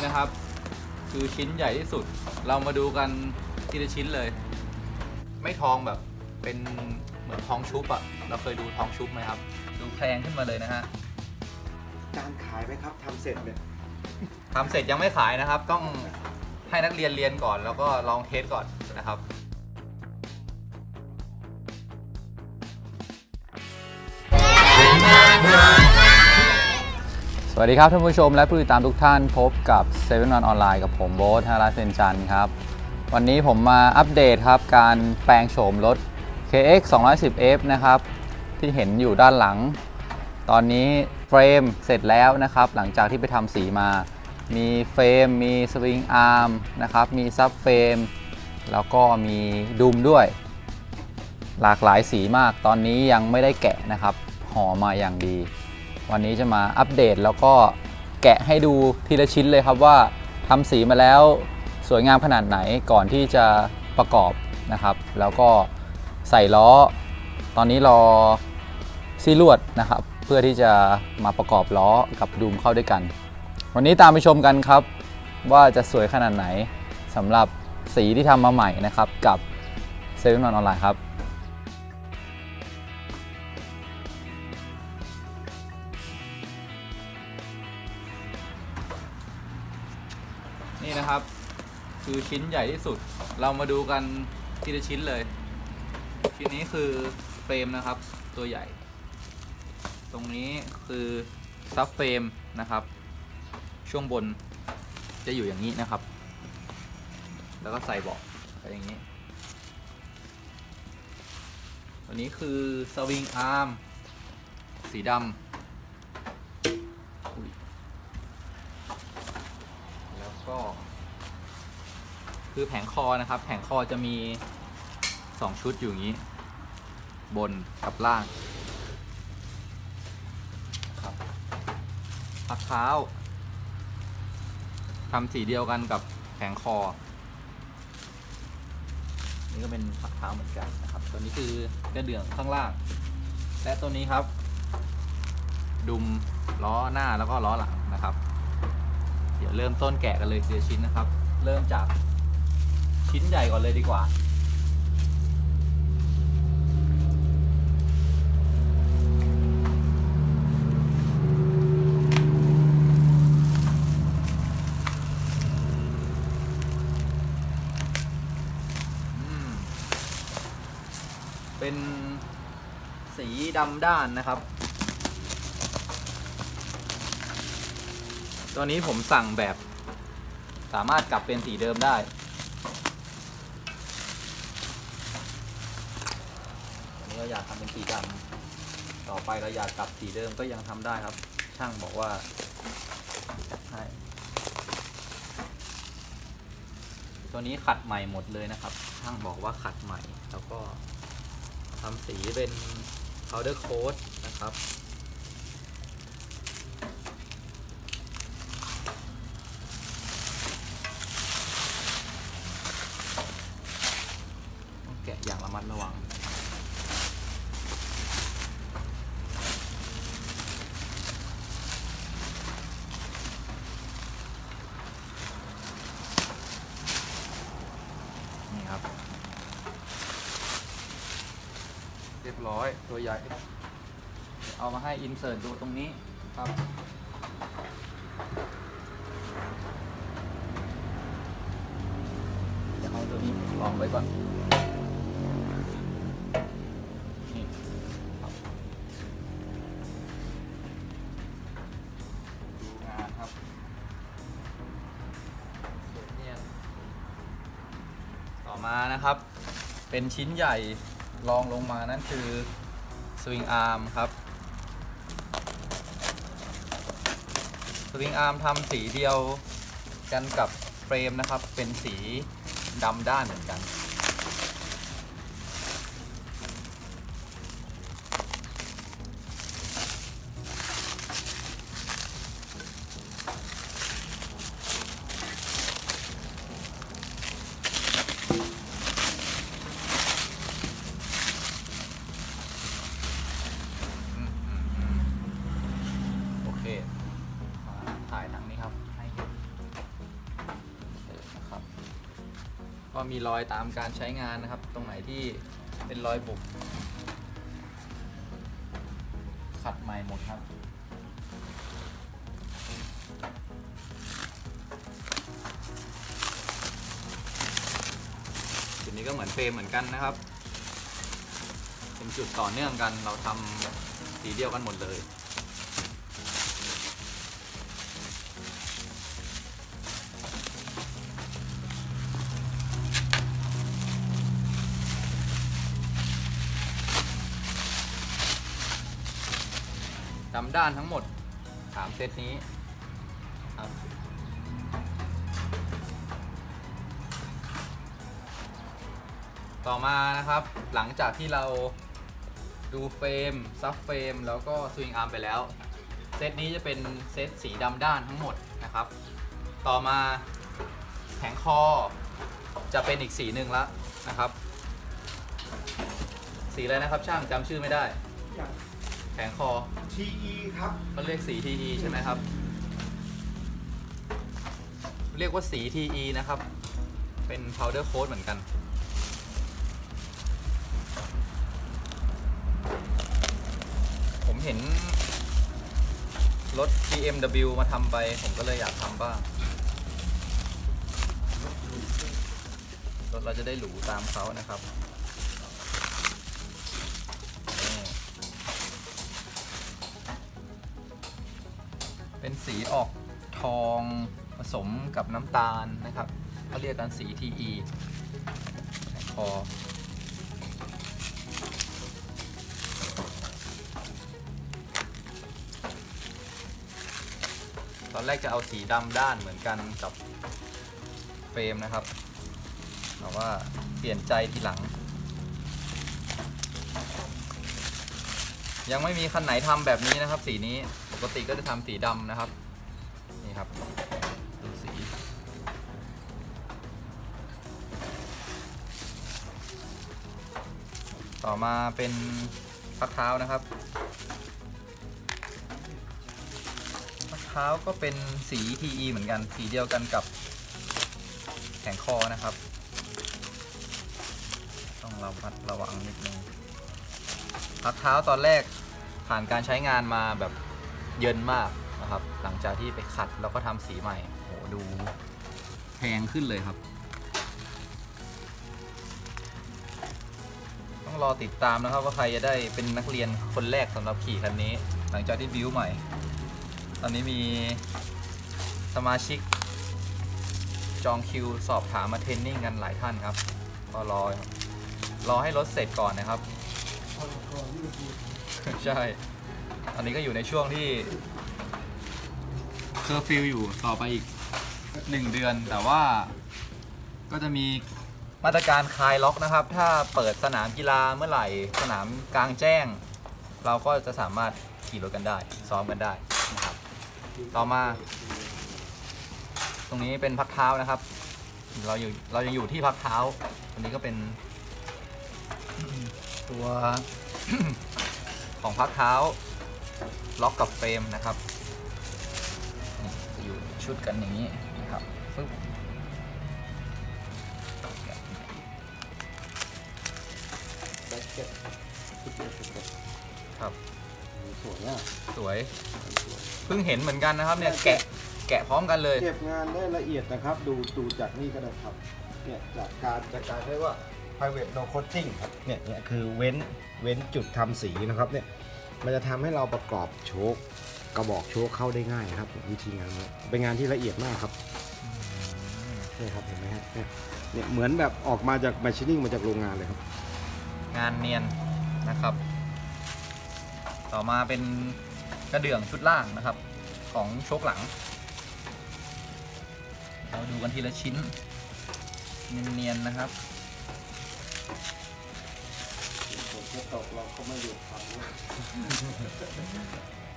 นี่นะครับ คือชิ้นใหญ่ที่สุด เรามาดูกันทีละชิ้นเลย ไม่ทองแบบเป็นเหมือนทองชุบอะเราเคยดูทองชุบไหมครับ ดูแพงขึ้นมาเลยนะฮะการขายไหมครับทำเสร็จเนี่ยทำเสร็จยังไม่ขายนะครับ ต้องให้นักเรียนเรียนก่อน แล้วก็ลองเทสก่อนนะครับ สวัสดีครับท่านผู้ชมและผู้ติดตามทุกท่านพบกับ7 1 1ออนไลน์กับผมโบ๊ทธาราเซนจันครับ วันนี้ผมมาอัปเดตครับ การแปลงโฉมรถ KX 210F นะครับ ที่เห็นอยู่ด้านหลัง ตอนนี้เฟรมเสร็จแล้วนะครับ หลังจากที่ไปทำสีมา มีเฟรม มีสวิงอาร์มนะครับ มีซับเฟรม แล้วก็มีดุมด้วย หลากหลายสีมาก ตอนนี้ยังไม่ได้แกะนะครับห่อมาอย่างดี วันนี้จะมาอัปเดตแล้วก็แกะให้ดูทีละชิ้นเลยครับว่าทำสีมาแล้วสวยงามขนาดไหนก่อนที่จะประกอบนะครับ แล้วก็ใส่ล้อ ตอนนี้รอซีลวดนะครับ เพื่อที่จะมาประกอบล้อกับดูมเข้าด้วยกัน วันนี้ตามไปชมกันครับ ว่าจะสวยขนาดไหนสำหรับสีที่ทำมาใหม่นะครับกับเซเว่นออนไลน์ครับ นี่นะครับ คือชิ้นใหญ่ที่สุด เรามาดูกันทีละชิ้นเลย ชิ้นนี้คือเฟรมนะครับ ตัวใหญ่ ตรงนี้คือซับเฟรมนะครับ ช่วงบนจะอยู่อย่างนี้นะครับ แล้วก็ใส่เบาะไปอย่างนี้ตัวนี้คือสวิงอาร์มสีดำอุ๊ยแล้วก็ คือแผงคอนะครับ แผงคอจะมี 2 ชุดอยู่อย่างนี้ บนกับล่างครับพักเท้าทำสีเดียวกันกับแผงคอ นี่ก็เป็นพักเท้าเหมือนกันนะครับ ตัวนี้คือกระเดื่องข้างล่าง และตัวนี้ครับ ดุมล้อหน้าแล้วก็ล้อหลังนะครับ เดี๋ยวเริ่มต้นแกะกันเลยทีละชิ้นนะครับ เริ่มจาก ชิ้นใหญ่ก่อนเลยดีกว่า เป็นสีดำด้านนะครับ ตัวนี้ผมสั่งแบบสามารถกลับเป็นสีเดิมได้ อันนี้เราอยากทำเป็นสีดำต่อไปเราอยากกลับสีเดิมก็ยังทำได้ครับ ช่างบอกว่าให้ตัวนี้ขัดใหม่หมดเลยนะครับ ช่างบอกว่าขัดใหม่แล้วก็ทำสีเป็น powder coat นะครับ ต้องแกะอย่างระมัดระวัง นี่ครับ เร้อยตัวใหญ่ เอามาให้อินเสิร์ตดูตรงนี้ครับ จะเอาตัวนี้ลองไว้ก่อนดูงานครับสวยเนี่ยต่อมานะครับ เป็นชิ้นใหญ่ รองลงมานั่นคือสวิงอาร์มครับ สวิงอาร์มทำสีเดียวกันกับเฟรมนะครับ เป็นสีดำด้านเหมือนกัน ก็มีรอยตามการใช้งานนะครับ ตรงไหนที่เป็นรอยบุบขัดใหม่หมดครับจุดนี้ก็เหมือนเฟรมเหมือนกันนะครับ เป็นจุดต่อเนื่องกันเราทำสีเดียวกันหมดเลยำด้านทั้งหมด 3 เซตนี้ครับต่อมานะครับหลังจากที่เราดูเฟรมซับเฟรมแล้วก็สวิงอาร์มไปแล้ว เซตนี้จะเป็นเซตสีดำด้านทั้งหมดนะครับ ต่อมาแผงคอจะเป็นอีกสีหนึ่งแล้วนะครับ สีอะไรนะครับช่างจำชื่อไม่ได้ แผงคอ TE ครับมันเรียกสี TE ใช่ไหมครับ เรียกว่าสี TE นะครับ เป็น powder coat เหมือนกัน ผมเห็น รถ BMW มาทำไป ผมก็เลยอยากทำบ้าง รถเราจะได้หรูตามเขานะครับ เป็นสีออกทองผสมกับน้ำตาลนะครับเขาเรียกกันสี TE คอตอนแรกจะเอาสีดำด้านเหมือนกันกับเฟรมนะครับแต่ว่าเปลี่ยนใจทีหลัง ยังไม่มีคันไหนทำแบบนี้นะครับสีนี้ กติก็จะทำสีดำนะครับ นี่ครับดูสี ต่อมาเป็นพักเท้านะครับพักเท้าก็เป็นสี TE เหมือนกัน สีเดียวกันกับแขนคอนะครับ ต้องระมัดระวังนิดนึงพักเท้าตอนแรกผ่านการใช้งานมาแบบ เยินมากนะครับ หลังจากที่ไปขัดแล้วก็ทำสีใหม่โหดูแพงขึ้นเลยครับ ต้องรอติดตามนะครับว่าใครจะได้เป็นนักเรียนคนแรกสำหรับขี่คันนี้ หลังจากที่บิวใหม่ ตอนนี้มีสมาชิก จองคิวสอบถามมาเทรนนิ่งกันหลายท่านครับก็รอรอให้รถเสร็จก่อนนะครับ ใช่ อนนี้ก็อยู่ในช่วงที่เคอร์ฟิวอยู่ต่อไปอีกหนึ่งเดือน แต่ว่าก็จะมีมาตรการคลายล็อกนะครับ ถ้าเปิดสนามกีฬาเมื่อไหร่สนามกลางแจ้ง เราก็จะสามารถขี่รถกันได้ ซ้อมกันได้นะครับ ต่อมา ตรงนี้เป็นพักเท้านะครับ เราอยู่เรายังอยู่ที่พักเท้าตรงนี้ก็เป็น ตัวของพักเท้า ล็อกกับเฟรมนะครับนี่จะอยู่ชุดกันอย่างนี้นะครับปึ๊บแบ็คเก็ตชุดเดียวชุดเดียวครับสวยอะสวยเพิ่งเห็นเหมือนกันนะครับเนี่ยแกะแกะพร้อมกันเลย เก็บงานได้ละเอียดนะครับ ดูดูจากนี่ก็ได้ครับเนี่ยจากการจากการเรียกว่า private no coating ครับเนี่ยเนี่ยคือเว้นเว้นจุดทำสีนะครับเนี่ย มันจะทำให้เราประกอบโชคกระบอกโชคเข้าได้ง่ายครับ วิธีงานเป็นงานที่ละเอียดมากครับนี่ครับเห็นไหมฮะเนี่ยเหมือนแบบออกมาจาก machining มาจากโรงงานเลยครับ งานเนียนนะครับ ต่อมาเป็นกระเดื่องชุดล่างนะครับ ของโชคหลัง เราดูกันทีละชิ้น เนียนๆนะครับ จะตกเราก็ไม่หยุดทำด้วย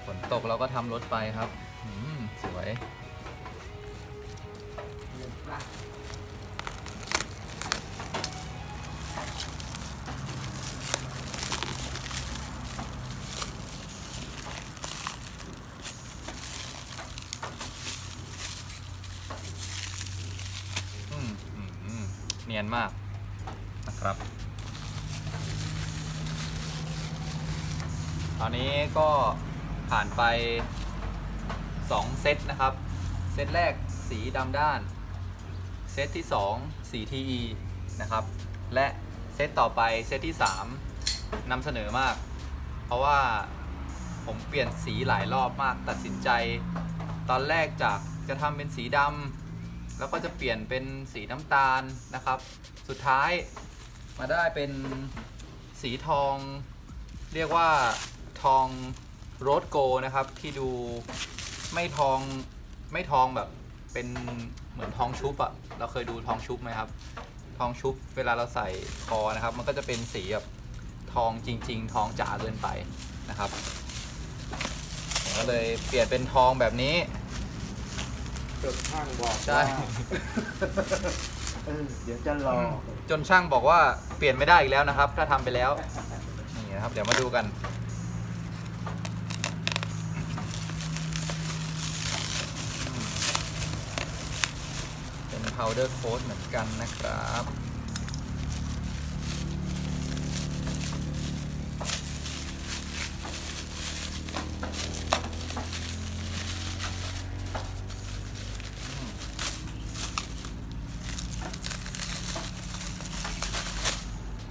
ฝนตกเราก็ทำรถไปครับอืมสวย อืมอืมอืมเนียนมากนะครับ ตอ นนี้ก็ผ่านไป 2 เซตนะครับ เซตแรกสีดำด้าน เซตที่ 2 สี TE นะครับ และเซตต่อไปเซตที่ 3นำเสนอมาก เพราะว่าผมเปลี่ยนสีหลายรอบมากตัดสินใจ ตอนแรกจากจะทำเป็นสีดำแล้วก็จะเปลี่ยนเป็นสีน้ำตาลนะครับ สุดท้ายมาได้เป็นสีทอง เรียกว่า ทองโรสโกนะครับ ที่ดูไม่ทองไม่ทองแบบเป็นเหมือนทองชุบอะเราเคยดูทองชุบไหมครับ ทองชุบเวลาเราใส่คอนะครับ มันก็จะเป็นสีแบบทองจริง ๆ ทองจ๋าเกินไปนะครับผมก็เลยเปลี่ยนเป็นทองแบบนี้จนช่างบอกใช่ว่าเออเดี๋ยวจะรอจนช่างบอกว่าเปลี่ยนไม่ได้อีกแล้วนะครับ ถ้าทำไปแล้วนี่นะครับ เดี๋ยวมาดูกัน เป็น powder coat เหมือนกันนะครับ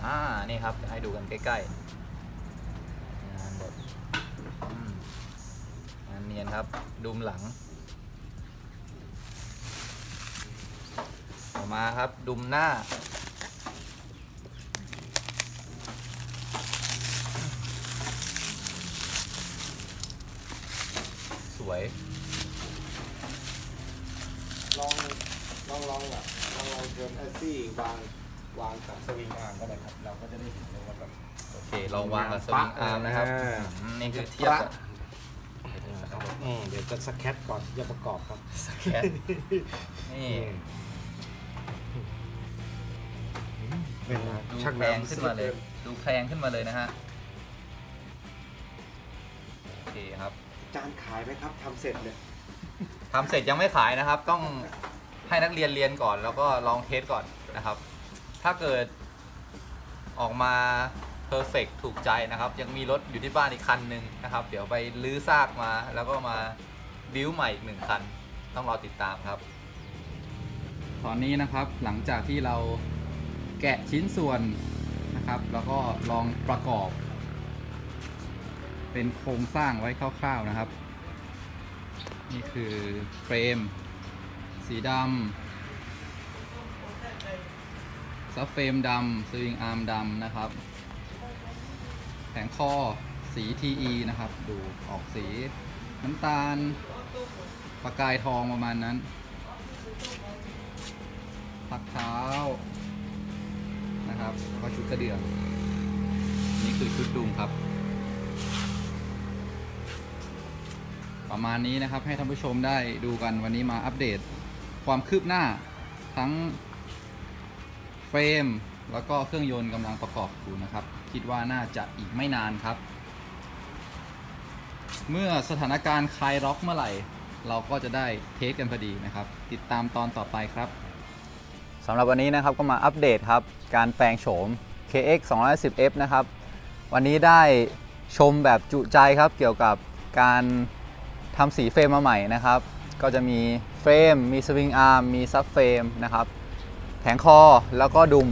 อ่า นี่ครับ ให้ดูกันใกล้ๆ งานแบบอืมงานเนียนครับดุมหลัง ต่อ มาครับ ดุมหน้า สวย ลองลองลองแบบลองลองเทิร์นแอสซี่วางวางกับสวิงอาร์มก็ได้ครับ เราก็จะได้เห็นเลยว่าแบบโอเค ลองวางกับสวิงอาร์มนะครับอ่า อืมนี่คือเทียบกับ อืมเดี๋ยวจะสแคตก่อนที่จะประกอบครับ สแคต นี่ เป็นดูช่างแพงขึ้นมาเลย ดูแพงขึ้นมาเลยนะฮะโอเคครับจานขายไหมครับทำเสร็จเนี่ยทำเสร็จยังไม่ขายนะครับ ต้องให้นักเรียนเรียนก่อน แล้วก็ลองเทสก่อนนะครับ ถ้าเกิดออกมาเพอร์เฟกถูกใจนะครับ ยังมีรถอยู่ที่บ้านอีกคันหนึ่งนะครับ เดี๋ยวไปลื้อซากมา แล้วก็มาบิวใหม่อีกหนึ่งคัน ต้องรอติดตามครับ ตอนนี้นะครับหลังจากที่เรา แกะชิ้นส่วนนะครับ แล้วก็ลองประกอบ เป็นโครงสร้างไว้คร่าวๆนะครับ นี่คือเฟรม สีดำซับเฟรมดำสวิงอาร์มดำนะครับ แผงคอสี TE นะครับ ดูออกสีน้ำตาล ประกายทองประมาณนั้น พักเท้า ครับแล้วก็ชุดกระเดื่อง นี่คือชุดดุมครับ ประมาณนี้นะครับให้ท่านผู้ชมได้ดูกันวันนี้มาอัปเดต ความคืบหน้าทั้งเฟรม แล้วก็เครื่องยนต์กำลังประกอบอยู่นะครับ คิดว่าน่าจะอีกไม่นานครับ เมื่อสถานการณ์คลายล็อกเมื่อไหร่ เราก็จะได้เทสกันพอดีนะครับ ติดตามตอนต่อไปครับ สำหรับวันนี้นะครับก็มาอัปเดตครับการแปลงโฉม KX 210F นะครับ วันนี้ได้ชมแบบจุใจครับเกี่ยวกับการทำสีเฟรมมาใหม่นะครับ ก็จะมีเฟรม มีสวิงอาร์ม มีซับเฟรมนะครับ แผงคอแล้วก็ดุม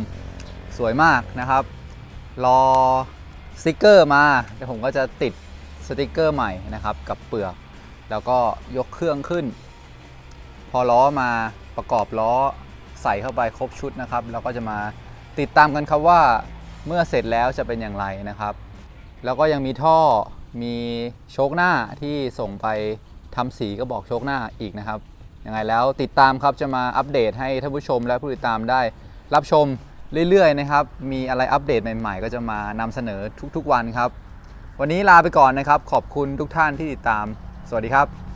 สวยมากนะครับ รอสติกเกอร์มาเดี๋ยวผมก็จะติดสติกเกอร์ใหม่นะครับกับเปลือก แล้วก็ยกเครื่องขึ้น พอล้อมาประกอบล้อ ใส่เข้าไปครบชุดนะครับแล้วก็จะมาติดตามกันครับว่าเมื่อเสร็จแล้วจะเป็นอย่างไรนะครับ แล้วก็ยังมีท่อมีโชคหน้าที่ส่งไปทำสีกระบอกโชคหน้าอีกนะครับยังไงแล้วติดตามครับจะมาอัปเดตให้ท่านผู้ชมและผู้ติดตามได้รับชมเรื่อยๆนะครับ มีอะไรอัปเดตใหม่ ๆ ก็จะมานำเสนอทุกๆวันครับ วันนี้ลาไปก่อนนะครับ ขอบคุณทุกท่านที่ติดตาม สวัสดีครับ